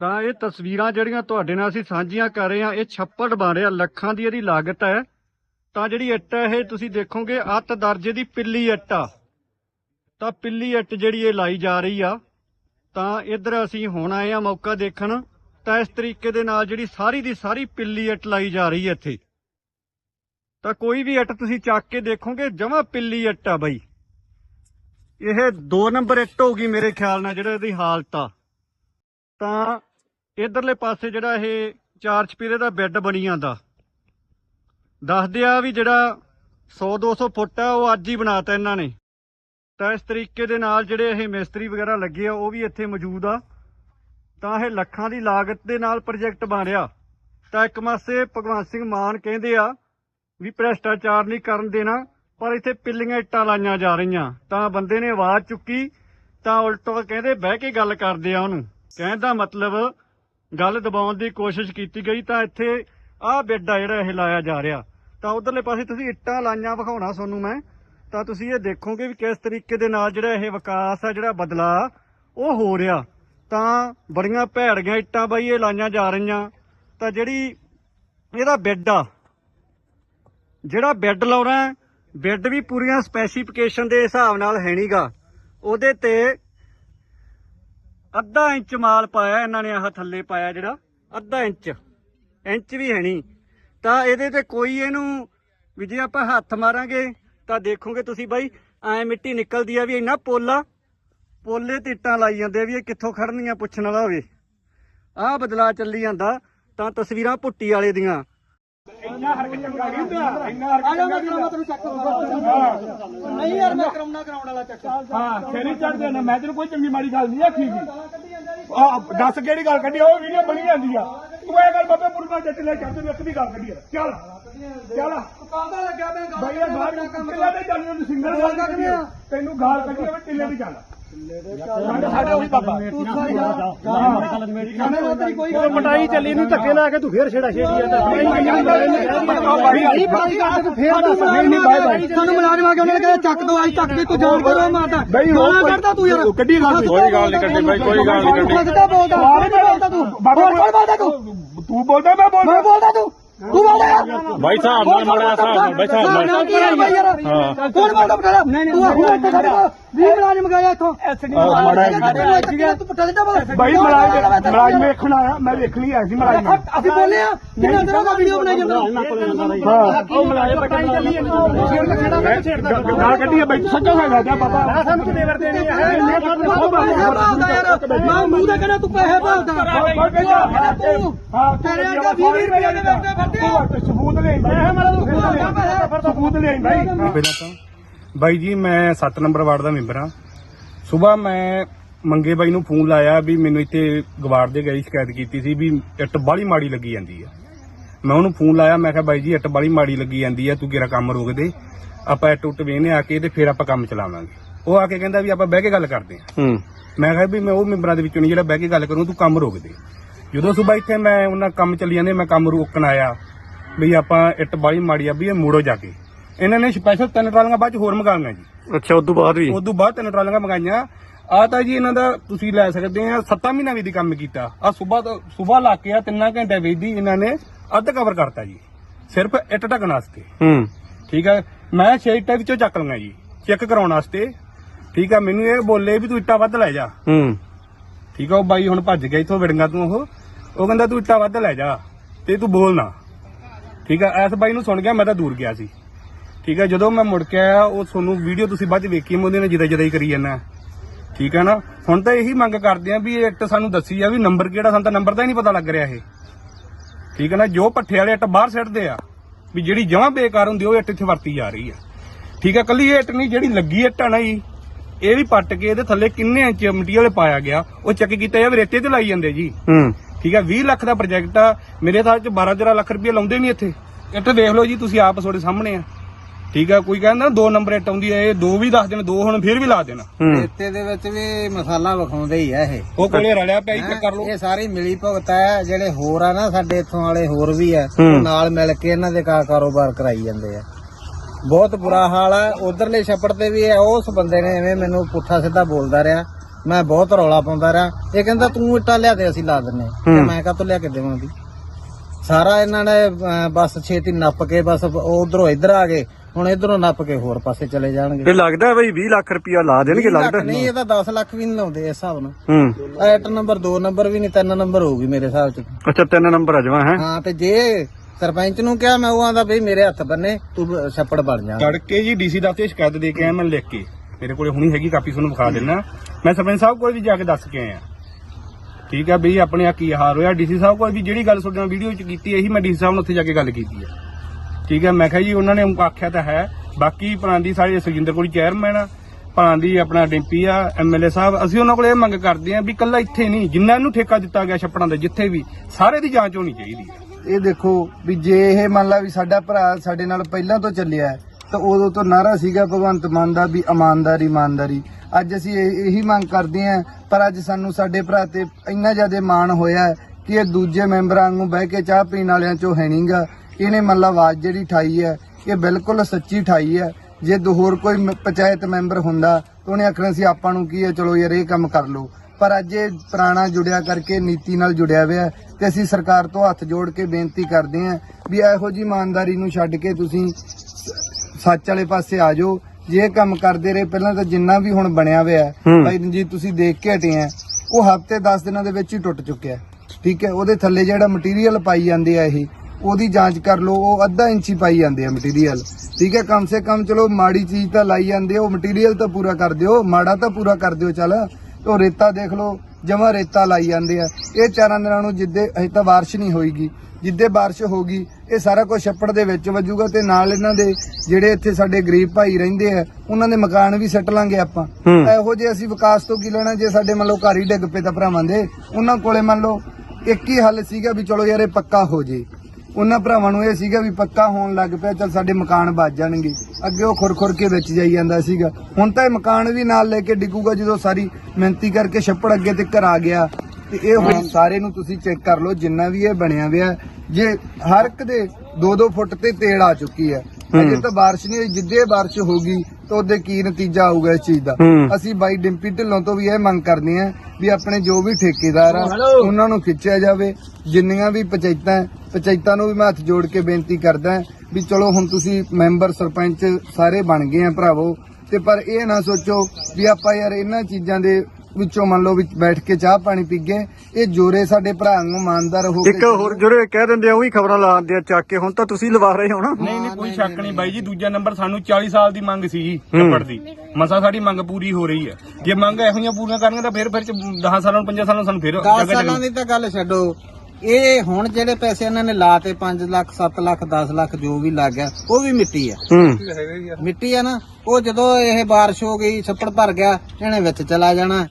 ਤਾਂ ਇਹ ਤਸਵੀਰਾਂ ਜਿਹੜੀਆਂ ਤੁਹਾਡੇ ਨਾਲ ਅਸੀਂ ਸਾਂਝੀਆਂ ਕਰ ਰਹੇ ਹਾਂ, ਇਹ ਛੱਪੜ ਬਣ ਰਿਹਾ ਲੱਖਾਂ ਦੀ ਇਹਦੀ ਲਾਗਤ ਹੈ। ਤਾਂ ਜਿਹੜੀ ਇੱਟ ਹੈ, ਇਹ ਤੁਸੀਂ ਦੇਖੋਗੇ, ਅੱਤ ਦਰਜੇ ਦੀ ਪਿੱਲੀ ਇੱਟ ਆ। ਤਾਂ ਪਿੱਲੀ ਇੱਟ ਜਿਹੜੀ ਇਹ ਲਾਈ ਜਾ ਰਹੀ ਆ, ਤਾਂ ਇੱਧਰ ਅਸੀਂ ਹੁਣ ਆਏ ਆ ਮੌਕਾ ਦੇਖਣ। ਤਾਂ ਇਸ ਤਰੀਕੇ ਦੇ ਨਾਲ ਜਿਹੜੀ ਸਾਰੀ ਦੀ ਸਾਰੀ ਪਿੱਲੀ ਇੱਟ ਲਾਈ ਜਾ ਰਹੀ ਹੈ ਇੱਥੇ। ਤਾਂ ਕੋਈ ਵੀ ਇੱਟ ਤੁਸੀਂ ਚੱਕ ਕੇ ਦੇਖੋਗੇ, ਜਮਾ ਪਿੱਲੀ ਇੱਟ ਆ ਬਾਈ। ਇਹ 2 ਨੰਬਰ ਇੱਟ ਹੋਗੀ ਮੇਰੇ ਖਿਆਲ ਨਾਲ, ਜਿਹੜਾ ਇਹਦੀ ਹਾਲਤ ਆ। ਤਾਂ ਇਧਰਲੇ ਪਾਸੇ ਜਿਹੜਾ ਇਹ ਚਾਰ ਚਪੀਰੇ ਦਾ ਬੈੱਡ ਬਣੀ ਜਾਂਦਾ। ਦੱਸਦੇ ਆ ਵੀ ਜਿਹੜਾ 100 200 ਫੁੱਟ ਆ, ਉਹ ਅੱਜ ਹੀ ਬਣਾਤਾ ਇਹਨਾਂ ਨੇ। ਤਾਂ ਇਸ ਤਰੀਕੇ ਦੇ ਨਾਲ ਜਿਹੜੇ ਇਹ ਮਿਸਤਰੀ ਵਗੈਰਾ ਲੱਗੇ ਆ, ਉਹ ਵੀ ਇੱਥੇ ਮੌਜੂਦ ਆ। ਤਾਂ ਇਹ ਲੱਖਾਂ ਦੀ ਲਾਗਤ ਦੇ ਨਾਲ ਪ੍ਰੋਜੈਕਟ ਬਣ ਰਿਹਾ। ਤਾਂ ਇੱਕ ਪਾਸੇ ਭਗਵੰਤ ਸਿੰਘ ਮਾਨ ਕਹਿੰਦੇ ਆ ਵੀ ਭ੍ਰਿਸ਼ਟਾਚਾਰ ਨਹੀਂ ਕਰਨ ਦੇਣਾ, ਪਰ ਇੱਥੇ ਪਿੱਲੀਆਂ ਇੱਟਾਂ ਲਾਈਆਂ ਜਾ ਰਹੀਆਂ। ਤਾਂ ਬੰਦੇ ਨੇ ਆਵਾਜ਼ ਚੁੱਕੀ, ਤਾਂ ਉਲਟੋ ਕਹਿੰਦੇ ਬਹਿ ਕੇ ਗੱਲ ਕਰਦੇ ਆ ਉਹਨੂੰ। ਕਹਿਣ ਦਾ ਮਤਲਬ ਗੱਲ ਦਬਾਉਣ ਦੀ ਕੋਸ਼ਿਸ਼ ਕੀਤੀ ਗਈ ਤਾਂ ਇੱਥੇ ਆਹ ਬੈੱਡ ਆ ਜਿਹੜਾ ਇਹ ਲਾਇਆ ਜਾ ਰਿਹਾ। ਤਾਂ ਉਧਰਲੇ ਪਾਸੇ ਤੁਸੀਂ ਇੱਟਾਂ ਲਾਈਆਂ ਵਿਖਾਉਣਾ ਤੁਹਾਨੂੰ ਮੈਂ। ਤਾਂ ਤੁਸੀਂ ਇਹ ਦੇਖੋਗੇ ਵੀ ਕਿਸ ਤਰੀਕੇ ਦੇ ਨਾਲ ਜਿਹੜਾ ਇਹ ਵਿਕਾਸ ਆ, ਜਿਹੜਾ ਬਦਲਾ ਉਹ ਹੋ ਰਿਹਾ। ਤਾਂ ਬੜੀਆਂ ਭੈੜੀਆਂ ਇੱਟਾਂ ਬਾਈ ਇਹ ਲਾਈਆਂ ਜਾ ਰਹੀਆਂ। ਤਾਂ ਜਿਹੜੀ ਇਹਦਾ ਬੈੱਡ ਆ, ਜਿਹੜਾ ਬੈੱਡ ਲਾਉਣਾ ਬੈੱਡ ਵੀ ਪੂਰੀਆਂ ਸਪੈਸੀਫਿਕੇਸ਼ਨ ਦੇ ਹਿਸਾਬ ਨਾਲ ਹੈ ਨਹੀਂਗਾ ਉਹਦੇ ਤੇ ਅੱਧਾ ਇੰਚ ਮਾਲ ਪਾਇਆ ਇਹਨਾਂ ਨੇ ਆਹ ਥੱਲੇ ਪਾਇਆ ਜਿਹੜਾ, ਅੱਧਾ ਇੰਚ। ਇੰਚ ਵੀ ਹੈ ਨਹੀਂ। ਤਾਂ ਇਹਦੇ ਤੇ ਕੋਈ ਇਹਨੂੰ ਵੀ ਜੇ ਆਪਾਂ ਹੱਥ ਮਾਰਾਂਗੇ, ਤਾਂ ਦੇਖੋਗੇ ਤੁਸੀਂ ਬਾਈ, ਐ ਮਿੱਟੀ ਨਿਕਲਦੀ ਆ ਵੀ ਇੰਨਾ ਪੋਲਾ। ਪੋਲੇ ਤੇ ਇੱਟਾਂ ਲਾਈ ਜਾਂਦੇ ਵੀ ਇਹ ਕਿੱਥੋਂ ਖੜਨੀਆਂ ਪੁੱਛਣ ਵਾਲਾ ਹੋਵੇ। ਆਹ ਬਦਲਾ ਚੱਲੀ ਜਾਂਦਾ, ਤਾਂ ਤਸਵੀਰਾਂ ਪੁੱਟੀ ਵਾਲੇ ਦੀਆਂ। ਨਹੀਂ ਯਾਰ ਮੈਂ ਕਰਾਉਣਾ ਕਰਾਉਣ ਵਾਲਾ ਚੱਕ ਹਾਂ ਖੇਰੀ ਚੜ ਦੇਣਾ ਮੈਂ ਤੈਨੂੰ ਕੋਈ ਚੰਗੀ ਮਾੜੀ ਗੱਲ ਨਹੀਂ ਆਖੀ ਆ ਦੱਸ ਕਿਹੜੀ ਗੱਲ ਕੱਢੀ ਉਹ ਵੀਡੀਓ ਬਣੀ ਜਾਂਦੀ ਆ। ਤੂੰ ਇਹ ਗੱਲ ਬੱਬੇ ਪੁਰਨਾ ਜੱਟ ਲੈ ਚੱਲ ਤੈਨੂੰ ਇੱਕ ਵੀ ਗੱਲ ਕੱਢੀ ਚੱਲ ਚੱਲ। ਕਾਹਦਾ ਲੱਗਿਆ ਮੈਂ ਬਈ ਇਹ ਗਾਲ ਕਿੱਲੇ ਦੇ ਚੱਲ ਨੂੰ ਸਿੰਗਲ ਗੱਲ ਕੱਢੀ। ਤੈਨੂੰ ਗਾਲ ਕੱਢੀ ਆ ਵੀ ਟਿੱਲੇ ਦੀ ਚੱਲ। ਸਾਡੇ ਸਾਡੇ ਉਹੀ ਬਾਬਾ। ਤੂੰ ਕੋਈ ਮਟਾਈ ਚੱਲੀ ਨੂੰ ਧੱਕੇ ਲਾ ਕੇ ਤੂੰ ਫੇਰ ਛੇੜਾ ਛੇੜੀ ਜਾਂਦਾ ਸਾਨੂੰ ਮੁਲਾਜ਼ਮ ਆ ਕੇ ਉਹਨੇ ਕਿਹਾ ਚੱਕ ਦੋ ਤੂੰ ਜਾਣ ਕਰੋ ਗਾਲਾਂ ਕੱਢਦਾ ਤੂੰ ਯਾਰ। ਕੱਢੀ ਗੱਲ ਕੋਈ ਗੱਲ ਨਹੀਂ ਕੱਢੀ ਬਾਈ ਕੋਈ ਗੱਲ ਨਹੀਂ ਕੱਢੀ। ਕਿੱਦਾਂ ਬੋਲਦਾ ਹੋਰ ਕੀ ਬੋਲਦਾ ਤੂੰ। ਹੋਰ ਕੌਣ ਬੋਲਦਾ ਤੂੰ। ਤੂੰ ਬੋਲਦਾ ਮੈਂ ਬੋਲਦਾ। ਮੈਂ ਬੋਲਦਾ ਤੂੰ। ਤੂੰ ਬੋਲਦਾ ਯਾਰ ਬਾਈ ਸਾਹਿਬ ਨਾਲ ਮਾੜਾ ਹਿਸਾਬ ਨਾਲ ਬਾਈ ਸਾਹਿਬ ਨਾਲ ਨਾਲ ਕੀ ਯਾਰ ਬਾਈ ਯਾਰ ਹਾਂ। ਕੌਣ ਬੋਲਦਾ ਬਟਾਲਾ ਤੂੰ ਹੁਣ ਇੱਥੇ ਸਾਡੇ ਕੋਲ 20 ਮੁਲਾਜ਼ਮ ਗਏ ਇੱਥੋਂ ਤੂੰ ਪੁੱਟਾ ਦਿੱਤਾ ਬੋਲ ਬਾਈ ਮਲਾਜ ਮਲਾਜ ਵੇਖਣ ਆਇਆ ਮੈਂ ਵੇਖਣੀ ਆਇਆ ਸੀ ਮਲਾਜ ਅਸੀਂ ਬੋਲੇ ਆ ਕਿੰਨਾ ਦਿਨਾਂ ਦਾ ਵੀਡੀਓ ਬਣਾਈ ਜਾਂਦਾ ਉਹ ਮਲਾਜ ਪਟਾਈ ਚੱਲੀ ਗਾਲ ਕੱਢੀ ਆ ਬਾਈ ਸੱਚਾ ਹੈਗਾ ਜਾ ਬਾਬਾ ਸਾਨੂੰ ਕਿ ਦੇਵਰ ਦੇਣੀ ਹੈ ਪੈਸੇ ਭਾਲਦਾ ਯਾਰ ਮੈਂ ਮੂੰਹ ਤੇ ਕਹਿੰਦਾ ਤੂੰ ਪੈਸੇ ਭਾਲਦਾ ਹਾਂ ਤੇਰੇ ਅੱਗੇ 20 ਰੁਪਏ ਦੇ ਵੇਚਦੇ ਫਿਰਦੇ ਆ ਸਬੂਤ ਮਾਰਾ ਸਬੂਤ ਬਾਈ। ਪਹਿਲਾਂ ਤਾਂ। ਬਾਈ ਜੀ ਮੈਂ 7 ਨੰਬਰ ਵਾਰਡ ਦਾ ਮੈਂਬਰ ਹਾਂ। ਸਵੇਰ ਮੈਂ ਮੰਗੇ ਬਾਈ ਨੂੰ ਫੋਨ ਲਾਇਆ ਵੀ ਮੈਨੂੰ ਇੱਥੇ ਗਵਾੜ ਦੇ ਗਈ ਸ਼ਿਕਾਇਤ ਕੀਤੀ ਸੀ ਵੀ ਇੱਟ ਬਾਲੀ ਮਾੜੀ ਲੱਗੀ ਜਾਂਦੀ ਆ। ਮੈਂ ਉਹਨੂੰ ਫੋਨ ਲਾਇਆ ਮੈਂ ਕਿਹਾ ਬਾਈ ਜੀ ਇੱਟ ਬਾਲੀ ਮਾੜੀ ਲੱਗੀ ਜਾਂਦੀ ਆ ਤੂੰ ਕਿਹੜਾ ਕੰਮ ਰੋਕ ਦੇ ਆਪਾਂ ਇੱਟ ਉੱਟ ਵੇਹਨੇ ਆ ਕੇ ਤੇ ਫਿਰ ਆਪਾਂ ਕੰਮ ਚਲਾਵਾਂਗੇ। ਉਹ ਆ ਕੇ ਕਹਿੰਦਾ ਵੀ ਆਪਾਂ ਬਹਿ ਕੇ ਗੱਲ ਕਰਦੇ ਆ। ਹੂੰ। ਮੈਂ ਕਿਹਾ ਵੀ ਮੈਂ ਉਹ ਮੈਂਬਰਾਂ ਦੇ ਵਿੱਚੋਂ ਨਹੀਂ ਜਿਹੜਾ ਬਹਿ ਕੇ ਗੱਲ ਕਰੂੰ ਤੂੰ ਕੰਮ ਰੋਕ ਦੇ ਜਦੋਂ ਸਵੇਰ ਇੱਥੇ ਮੈਂ ਉਹਨਾਂ ਕੰਮ ਚੱਲੀ ਜਾਂਦੇ ਮੈਂ ਕੰਮ ਰੋਕਣ ਆਇਆ। ਵੀ ਆਪਾਂ ਇੱਟ ਬਾਲੀ ਮਾੜੀ ਆ ਵੀ ਇਹ ਮੋੜੋ ਜਾ ਕੇ। ਇਹਨਾਂ ਨੇ ਸਪੈਸ਼ਲ ਤਿੰਨ ਟਰਾਲੀਆਂ ਬਾਅਦ ਚ ਹੋਰ ਮੰਗਾਈਆਂ ਜੀ। ਅੱਛਾ ਉਸ ਤੋਂ ਬਾਅਦ ਵੀ? ਉਸ ਤੋਂ ਬਾਅਦ ਤਿੰਨ ਟਰਾਲੀਆਂ ਮੰਗਾਈਆਂ। ਆ ਤਾਂ ਜੀ ਇਹਨਾਂ ਦਾ ਤੁਸੀਂ ਲੈ ਸਕਦੇ ਆ 7 ਮਹੀਨਾ ਵੀ ਦੀ ਕੰਮ ਕੀਤਾ। ਆ ਸਵੇਰ ਤੋਂ ਸਵੇਰ ਲਾ ਕੇ ਆ ਤਿੰਨਾਂ ਘੰਟੇ ਵਿੱਚ ਦੀ ਇਹਨਾਂ ਨੇ ਅੱਧ ਕਵਰ ਕਰਤਾ ਜੀ। ਸਿਰਫ ਇੱਟ ਢੱਕਣ ਵਾਸਤੇ। ਹੂੰ। ਠੀਕ ਹੈ ਮੈਂ ਛੇ ਇੱਟਾਂ ਵਿੱਚੋਂ ਚੱਕ ਲਵਾਂ ਜੀ ਚੈੱਕ ਕਰਾਉਣ ਵਾਸਤੇ। ਠੀਕ ਹੈ ਮੈਨੂੰ ਇਹ ਬੋਲੇ ਵੀ ਤੂੰ ਇੱਟਾਂ ਵੱਧ ਲੈ ਜਾ। ਹੂੰ। ਠੀਕ ਆ? ਉਹ ਬਾਈ ਹੁਣ ਭੱਜ ਗਿਆ ਇਥੋਂ ਵਿੜੰਗਾ ਤੂੰ ਉਹ। ਉਹ ਕਹਿੰਦਾ ਤੂੰ ਇੱਟਾਂ ਵੱਧ ਲੈ ਜਾ ਤੇ ਤੂੰ ਬੋਲ ਨਾ। ਠੀਕ ਆ, ਐਸ ਬਾਈ ਨੂੰ ਸੁਣ ਗਿਆ ਮੈਂ ਤਾਂ ਦੂਰ ਗਿਆ ਸੀ। ਠੀਕ ਆ, ਜਦੋਂ ਮੈਂ ਮੁੜ ਕੇ ਆਇਆ, ਉਹ ਤੁਹਾਨੂੰ ਵੀਡੀਓ ਤੁਸੀਂ ਬਾਅਦ ਚ ਵੇਖੀ, ਮੈਂ ਉਹਦੇ ਨਾਲ ਜਿਦਾ ਜਿਦਾ ਹੀ ਕਰੀ ਜਾਂਦਾ। ਠੀਕ ਆ ਨਾ? ਹੁਣ ਤਾਂ ਇਹੀ ਮੰਗ ਕਰਦੇ ਆ ਵੀ ਇਹ ਇੱਟ ਸਾਨੂੰ ਦੱਸੀ ਆ ਵੀ ਨੰਬਰ ਕਿਹੜਾ, ਸਾਨੂੰ ਤਾਂ ਨੰਬਰ ਦਾ ਹੀ ਨਹੀਂ ਪਤਾ ਲੱਗ ਰਿਹਾ ਇਹ। ਠੀਕ ਆ ਨਾ? ਜੋ ਪੱਠੇ ਵਾਲੇ ਇੱਟ ਬਾਹਰ ਸਿੱਟਦੇ ਆ, ਵੀ ਜਿਹੜੀ ਜਮਾਂ ਬੇਕਾਰ ਹੁੰਦੀ, ਉਹ ਇੱਟ ਇੱਥੇ ਵਰਤੀ ਜਾ ਰਹੀ ਆ। ਠੀਕ ਆ, ਕੱਲੀ ਇਹ ਇੱਟ ਨਹੀਂ, ਜਿਹੜੀ ਲੱਗੀ ਇੱਟ ਆ ਨਾ ਜੀ, ਇਹ ਵੀ ਪੱਟ ਕੇ ਇਹਦੇ ਥੱਲੇ ਕਿੰਨੇ ਇੰਚ ਮਟੀਰੀਅਲ ਪਾਇਆ ਗਿਆ, ਉਹ ਚੈੱਕ ਕੀਤਾ ਜਾਵੇ ਰੇਤੇ ਤੇ ਲਾਈ ਜਾਂਦੇ ਜੀ। ਹੂੰ। ਠੀਕ ਆ 20 ਲੱਖ ਦਾ ਪ੍ਰੋਜੈਕਟ ਆ। ਮੇਰੇ ਸਾਲ ਚ 12 13 ਲੱਖ ਰੁਪਏ ਲਾਉਂਦੇ ਨਹੀਂ ਇੱਥੇ। ਇੱਟ ਦੇਖ ਲਓ ਜੀ ਤੁਸੀਂ ਆਪ ਤੁਹਾਡੇ ਸਾਹਮਣੇ ਆ। ਠੀਕ ਆ ਕੋਈ ਕਹਿੰਦਾ ਦੋ ਨੰਬਰ ਇੱਟ ਆਉਂਦੀ ਆ ਇਹ ਦੋ ਵੀ ਦੱਸ ਦੇਣ ਦੋ ਹੁਣ ਫਿਰ ਵੀ ਲਾ ਦੇਣਾ। ਹੂੰ। ਰੇਤੇ ਦੇ ਵਿੱਚ ਵੀ ਮਸਾਲਾ ਵਿਖਾਉਂਦੇ ਹੀ ਆ ਇਹ। ਉਹ ਕੋਲੇ ਰਲਿਆ ਪਿਆ ਚੈੱਕ ਕਰ ਲਓ। ਇਹ ਸਾਰੀ ਮਿਲੀ ਭੁਗਤ ਹੈ ਜਿਹੜੇ ਹੋਰ ਆ ਨਾ ਸਾਡੇ ਇੱਥੋਂ ਵਾਲੇ ਹੋਰ ਵੀ ਆ ਹੂੰ। ਉਹ ਨਾਲ ਮਿਲ ਕੇ ਇਹਨਾਂ ਦੇ ਕਾ ਕਾਰੋਬਾਰ ਕਰਾਈ ਜਾਂਦੇ ਆ। ਬਹੁਤ ਬੁਰਾ ਹਾਲ ਆ ਉਧਰਲੇ ਛੱਪੜ ਤੇ ਵੀ ਹੈ ਉਸ ਬੰਦੇ ਨੇ ਐਵੇਂ ਮੈਨੂੰ ਪੁੱਠਾ ਸਿੱਧਾ ਬੋਲਦਾ ਰਿਹਾ। ਮੈਂ ਬਹੁਤ ਰੌਲਾ ਪਾਉਂਦਾ ਰਿਹਾ। ਇਹ ਕਹਿੰਦਾ ਤੂੰ ਇੱਟਾਂ ਲਿਆ ਦੇ ਅਸੀਂ ਲਾ ਦਿੰਨੇ ਆ। ਤੇ ਹੂੰ। ਮੈਂ ਕਾਹਤੋਂ ਲਿਆ ਕੇ ਦੇਵਾਂ ਵੀ ਸਾਰਾ ਇਹਨਾਂ ਨੇ ਅਹ, ਬਸ ਛੇਤੀ ਨੱਪ ਕੇ ਬਸ ਉਧਰੋਂ ਇੱਧਰ ਆ ਗਏ। ਹੁਣ ਇਧਰੋਂ ਨੱਪ ਕੇ ਹੋਰ ਪਾਸੇ ਚਲੇ ਜਾਣਗੇ। ਇਹ ਲੱਗਦਾ ਬਈ 20 ਲੱਖ ਰੁਪਇਆ ਲਾ ਦੇਣਗੇ ਲੱਗਦਾ। ਨਹੀਂ ਇਹ ਤਾਂ 10 ਲੱਖ ਵੀ ਨਹੀਂ ਲਾਉਂਦੇ ਇਸ ਹਿਸਾਬ ਨਾਲ। ਹੂੰ। ਐਟ ਨੰਬਰ 2 ਨੰਬਰ ਵੀ ਨਹੀਂ 3 ਨੰਬਰ ਹੋਊਗੀ ਮੇਰੇ ਹਿਸਾਬ ਚ। ਅੱਛਾ ਤਿੰਨ ਨੰਬਰ ਅਜਵਾ ਹੈ? ਹਾਂ ਤੇ ਜੇ ਸਰਪੰਚ ਨੂੰ ਕਿਹਾ ਮੈਂ ਉਹ ਆਂਦਾ ਬਈ ਮੇਰੇ ਹੱਥ ਬੰਨੇ ਤੂੰ ਛੱਪੜ ਬਣ ਜਾ। ਤੜਕੇ ਜੀ ਡੀਸੀ ਦਫ਼ਤਰ ਸ਼ਿਕਾਇਤ ਦੇ ਕੇ ਆਇਆ ਮੈਂ ਲਿਖ ਕੇ। ਮੇਰੇ ਕੋਲੇ ਹੁਣੀ ਹੈਗੀ ਕਾਪੀ ਤੁਹਾਨੂੰ ਵਿਖਾ ਦਿੰਦਾ। ਮੈਂ ਸਰਪੰਚ ਸਾਹਿਬ ਕੋਲ ਵੀ ਜਾ ਕੇ ਦੱਸ ਕੇ ਆਇਆ। ਠੀਕ ਹੈ ਬਈ ਆਪਣੇ ਆ ਕੀ ਹਾਰ ਹੋਇਆ? ਡੀਸੀ ਸਾਹਿਬ ਕੋਲ ਵੀ ਜਿਹੜੀ ਗੱਲ ਤੁਹਾਡੇ ਨਾਲ ਵੀਡੀਓ ਚ ਕੀਤੀ ਇਹੀ ਮੈਂ ਡੀਸੀ ਸਾਹਿਬ ਨੂੰ ਉੱਥੇ ਜਾ ਕੇ ਗੱਲ ਕੀਤੀ ਹੈ ਠੀਕ ਹੈ ਮੈਂ ਕਿਹਾ ਜੀ ਉਹਨਾਂ ਨੇ ਆਖਿਆ ਤਾਂ ਹੈ। ਬਾਕੀ ਪ੍ਰਾਂਦੀ ਸਾਡੇ ਸੁਖਜਿੰਦਰ ਕੋਲ ਚੇਅਰਮੈਨ ਆ। ਪ੍ਰਾਂਦੀ ਆਪਣਾ ਡਿੰਪੀ ਆ ਐਮਐਲਏ ਸਾਹਿਬ ਅਸੀਂ ਉਹਨਾਂ ਕੋਲ ਇਹ ਮੰਗ ਕਰਦੇ ਆ ਵੀ ਕੱਲਾ ਇੱਥੇ ਨਹੀਂ ਜਿੰਨਾ ਇਹਨੂੰ ਠੇਕਾ ਦਿੱਤਾ ਗਿਆ ਛੱਪੜਾਂ ਦੇ ਜਿੱਥੇ ਵੀ ਸਾਰੇ ਦੀ ਜਾਂਚ ਹੋਣੀ ਚਾਹੀਦੀ ਹੈ ਇਹ ਦੇਖੋ ਵੀ ਜੇ ਇਹ ਮੰਨ ਲਾ ਵੀ ਸਾਡਾ ਭਰਾ ਸਾਡੇ ਨਾਲ ਪਹਿਲਾਂ ਤੋਂ ਚੱਲਿਆ ਹੈ, ਤਾਂ ਉਦੋਂ ਤੋਂ ਨਾਰਾ ਸੀਗਾ ਭਗਵੰਤ ਮਾਨ ਦਾ ਵੀ ਇਮਾਨਦਾਰੀ ਇਮਾਨਦਾਰੀ। ਅੱਜ ਅਸੀਂ ਇਹ- ਇਹੀ ਮੰਗ ਕਰਦੇ ਹਾਂ, ਪਰ ਅੱਜ ਸਾਨੂੰ ਸਾਡੇ ਭਰਾ ਤੇ ਇੰਨਾ ਜ਼ਿਆਦਾ ਮਾਣ ਹੋਇਆ ਹੈ ਕਿ ਇਹ ਦੂਜੇ ਮੈਂਬਰਾਂ ਨੂੰ ਬਹਿ ਕੇ ਚਾਹ ਪੀਣ ਵਾਲਿਆਂ ਚੋਂ ਹੈ ਨਹੀਂਗਾ ਇਹਨੇ ਮੰਨ ਆਵਾਜ਼ ਜਿਹੜੀ ਠਾਈ ਹੈ, ਇਹ ਬਿਲਕੁਲ ਸੱਚੀ ਠਾਈ ਹੈ। ਜੇ ਦੋ ਹੋਰ ਕੋਈ ਮ- ਪੰਚਾਇਤ ਮੈਂਬਰ ਹੁੰਦਾ ਤਾਂ ਉਹਨੇ ਆਖਣਾ ਸੀ, ਆਪਾਂ ਨੂੰ ਕੀ ਹੈ? ਚਲੋ ਯਾਰ ਇਹ ਕੰਮ ਕਰ ਲਓ। ਪਰ ਅੱਜ ਇਹ ਪੁਰਾਣਾ ਜੁੜਿਆ ਕਰਕੇ ਨੀਤੀ ਨਾਲ ਜੁੜਿਆ ਹੋਇਆ ਹੈ ਤੇ ਅਸੀਂ ਸਰਕਾਰ ਤੋਂ ਹੱਥ ਜੋੜ ਕੇ ਬੇਨਤੀ ਕਰਦੇ ਹਾਂ ਵੀ ਇਹੋ ਜੀ ਇਮਾਨਦਾਰੀ ਨੂੰ ਛੱਡ ਕੇ ਤੁਸੀਂ ਸੱਚ ਵਾਲੇ ਪਾਸੇ ਆ ਜਾਓ ਜੇ ਕੰਮ ਕਰਦੇ ਰਹੇ ਪਹਿਲਾਂ ਤਾਂ ਜਿੰਨਾ ਵੀ ਹੁਣ ਬਣਿਆ ਹੋਇਆ। ਭਾਈ ਰਣਜੀਤ ਤੁਸੀਂ ਦੇਖ ਕੇ ਹਟੇ ਆ ਉਹ ਹਫ਼ਤੇ 10 ਦਿਨਾਂ ਦੇ ਵਿੱਚ ਹੀ ਟੁੱਟ ਚੁੱਕਿਆ। ਠੀਕ ਹੈ ਉਹਦੇ ਥੱਲੇ ਜਿਹੜਾ ਮਟੀਰੀਅਲ ਪਾਈ ਜਾਂਦੇ ਆ ਇਹ ਉਹਦੀ ਜਾਂਚ ਕਰ ਲਓ ਉਹ ਅੱਧਾ ਇੰਚ ਹੀ ਪਾਈ ਜਾਂਦੇ ਆ ਮਟੀਰੀਅਲ ਠੀਕ ਹੈ ਕਮ ਸੇ ਕਮ ਚਲੋ ਮਾੜੀ ਚੀਜ਼ ਤਾਂ ਲਾਈ ਜਾਂਦੇ ਉਹ ਮਟੀਰੀਅਲ ਤਾਂ ਪੂਰਾ ਕਰ ਦਿਓ ਮਾੜਾ ਤਾਂ ਪੂਰਾ ਕਰ ਦਿਓ ਚੱਲ ਉਹ ਰੇਤਾ ਦੇਖ ਲਓ ਜਮਾ ਰੇਤਾ ਲਾਈ ਜਾਂਦੇ ਆ। ਇਹ ਚਾਰਾਂ ਦਿਨਾਂ ਨੂੰ ਜਿੱਦੇ ਅਜੇ ਤਾਂ ਬਾਰਿਸ਼ ਨਹੀਂ ਹੋਈਗੀ ਜਿੱਦੇ ਬਾਰਿਸ਼ ਹੋਗੀ ਇਹ ਸਾਰਾ ਕੁਝ ਛੱਪੜ ਦੇ ਵਿੱਚ ਵੱਜੂਗਾ ਤੇ ਨਾਲ ਇਹਨਾਂ ਦੇ ਜਿਹੜੇ ਇੱਥੇ ਸਾਡੇ ਗਰੀਬ ਭਾਈ ਰਹਿੰਦੇ ਆ ਉਹਨਾਂ ਦੇ ਮਕਾਨ ਵੀ ਸੱਟ ਲਾਂਗੇ ਆਪਾਂ। ਇਹੋ ਜੇ ਅਸੀਂ ਵਿਕਾਸ ਤੋਂ ਕੀ ਲੈਣਾ ਜੇ ਸਾਡੇ ਮੰਨ ਲਓ ਘਰ ਹੀ ਡਿੱਗ ਪਏ ਤਾਂ ਭਰਾਵਾਂ ਦੇ। ਉਹਨਾਂ ਕੋਲੇ ਮੰਨ ਲਓ ਇੱਕ ਹੀ ਹੱਲ ਸੀਗਾ ਵੀ ਚਲੋ ਯਾਰ ਇਹ ਪੱਕਾ ਹੋ ਜੇ। ਉਹਨਾਂ ਭਰਾਵਾਂ ਨੂੰ ਇਹ ਸੀਗਾ ਵੀ ਪੱਕਾ ਹੋਣ ਲੱਗ ਪਿਆ ਚਲ ਸਾਡੇ ਮਕਾਨ ਬਚ ਜਾਣਗੇ। ਅੱਗੇ ਉਹ ਖੁਰ-ਖੁਰ ਕੇ ਵਿੱਚ ਜਾਈ ਜਾਂਦਾ ਸੀਗਾ। ਹੁਣ ਤਾਂ ਇਹ ਮਕਾਨ ਵੀ ਨਾਲ ਲੈ ਕੇ ਡਿੱਗੂਗਾ ਜਦੋਂ ਸਾਰੀ ਮਿਹਨਤੀ ਕਰਕੇ ਛੱਪੜ ਅੱਗੇ ਤੇ ਘਰ ਆ ਗਿਆ। ਤੇ ਇਹ ਹੁਣ ਸਾਰੇ ਨੂੰ ਤੁਸੀਂ ਚੈੱਕ ਕਰ ਲਓ ਜਿੰਨਾ ਵੀ ਇਹ ਬਣਿਆ ਹੋਇਆ ਜੇ ਹਰ ਇੱਕ ਦੇ 2-2 ਫੁੱਟ ਤੇ ਤੇੜ ਆ ਚੁੱਕੀ ਹੈ। ਅਜੇ ਤਾਂ ਬਾਰਿਸ਼ ਨਹੀਂ ਹੋਈ ਜਿੱਦੇ ਬਾਰਿਸ਼ ਹੋਗੀ ਤਾਂ ਉਹਦੇ ਕੀ ਨਤੀਜਾ ਆਊਗਾ ਇਸ ਚੀਜ਼ ਦਾ। ਅਸੀਂ ਬਾਈ ਡਿੰਪੀ ਢਿੱਲੋਂ ਤੋਂ ਵੀ ਇਹ ਮੰਗ ਕਰਦੇ ਆਂ ਵੀ ਆਪਣੇ ਜੋ ਵੀ ਠੇਕੇਦਾਰ ਆ ਉਹਨਾਂ ਨੂੰ ਖਿੱਚਿਆ ਜਾਵੇ। ਜਿੰਨੀਆਂ ਵੀ ਪੰਚਾਇਤਾਂ ਪੰਚਾਇਤਾਂ ਨੂੰ ਵੀ ਮੈਂ ਹੱਥ ਜੋੜ ਕੇ ਬੇਨਤੀ ਕਰਦਾ ਹਾਂ ਵੀ ਚਲੋ ਹੁਣ ਤੁਸੀਂ ਮੈਂਬਰ ਸਰਪੰਚ ਸਾਰੇ ਬਣ ਗਏ ਆ ਭਰਾਵੋ ਤੇ ਪਰ ਇਹ ਨਾ ਸੋਚੋ ਵੀ ਆਪਾਂ ਯਾਰ ਇਹਨਾਂ ਚੀਜ਼ਾਂ ਦੇ ਵਿੱਚੋਂ ਮੰਨ ਲਓ ਵਿੱਚ ਬੈਠ ਕੇ ਚਾਹ ਪਾਣੀ ਪੀਗੇ ਇਹ ਜੋਰੇ ਸਾਡੇ ਭਰਾ ਨੂੰ ਇਮਾਨਦਾਰ ਹੋ ਕੇ ਇੱਕ ਹੋਰ ਜਿਹੜੇ ਕਹਿ ਦਿੰਦੇ ਆ ਉਹੀ ਖਬਰਾਂ ਲਾ ਦਿੰਦੇ ਆ ਚੱਕ ਕੇ ਹੁਣ ਤਾਂ ਤੁਸੀਂ ਲਵਾ ਰਹੇ ਹੋ ਨਾ। ਨਹੀਂ ਨਹੀਂ ਕੋਈ ਸ਼ੱਕ ਨਹੀਂ ਬਾਈ ਜੀ ਦੂਜਾ ਨੰਬਰ ਸਾਨੂੰ 40 ਸਾਲ ਦੀ ਮੰਗ ਸੀ ਜੀ ਦੀ। ਮਸਾ ਸਾਡੀ ਮੰਗ ਪੂਰੀ ਹੋ ਰਹੀ ਹੈ। ਜੇ ਮੰਗ ਇਹੋ ਜਿਹੀਆਂ ਪੂਰੀਆਂ ਕਰਨੀਆਂ ਤਾਂ ਫਿਰ ਫਿਰ 10 ਸਾਲਾਂ ਨੂੰ 5 ਸਾਲਾਂ ਨੂੰ ਸਾਨੂੰ ਫਿਰ 10 ਜਗ੍ਹਾ ਸਾਲਾਂ ਦੀ ਤਾਂ ਗੱਲ ਛੱਡੋ। ਇਹ ਹੁਣ ਜਿਹੜੇ ਪੈਸੇ ਇਹਨਾਂ ਨੇ ਲਾਤੇ 5 ਲੱਖ 7 ਲੱਖ 10 ਲੱਖ ਜੋ ਵੀ ਲੱਗ ਗਿਆ ਉਹ ਵੀ ਮਿੱਟੀ ਆ। ਹੂੰ। ਮਿੱਟੀ ਆ ਨਾ ਉਹ ਜਦੋਂ ਇਹ ਬਾਰਿਸ਼ ਹੋ ਗਈ ਛੱਪੜ ਭਰ ਗਿਆ ਇਹਨੇ ਵਿੱਚ ਚਲਾ ਜਾਣਾ।